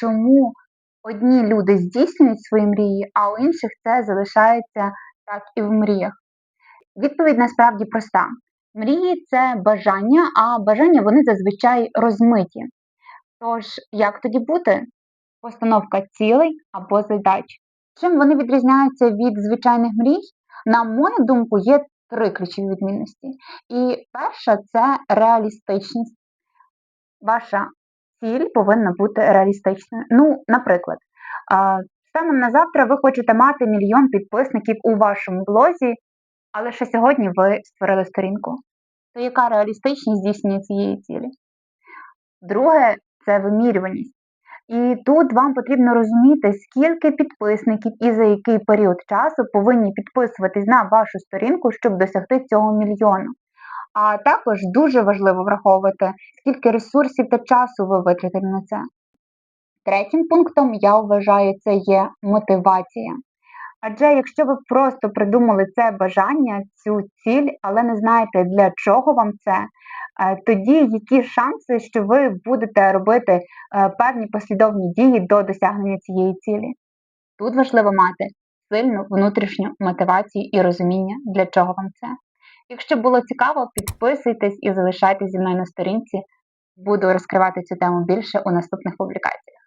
чому одні люди здійснюють свої мрії, а у інших це залишається так і в мріях? Відповідь насправді проста. Мрії це бажання, а бажання вони зазвичай розмиті. Тож, як тоді бути? Постановка цілей або задач. Чим вони відрізняються від звичайних мрій? На мою думку, є три ключові відмінності. І перша це реалістичність. Ваша ціль повинна бути реалістичною. Ну, наприклад, станом на завтра ви хочете мати мільйон підписників у вашому блозі, але ще сьогодні ви створили сторінку. То яка реалістичність здійснення цієї цілі? Друге це вимірюваність. І тут вам потрібно розуміти, скільки підписників і за який період часу повинні підписуватись на вашу сторінку, щоб досягти цього мільйону. А також дуже важливо враховувати, скільки ресурсів та часу ви витратили на це. Третім пунктом, я вважаю, це є мотивація. Адже якщо ви просто придумали це бажання, цю ціль, але не знаєте, для чого вам це, е, тоді які шанси, що ви будете робити е, певні послідовні дії до досягнення цієї цілі? Тут важливо мати сильну внутрішню мотивацію і розуміння, для чого вам це. Якщо було цікаво, підписуйтесь і залишайтесь зі мною на сторінці. Буду розкривати цю тему більше у наступних публікаціях.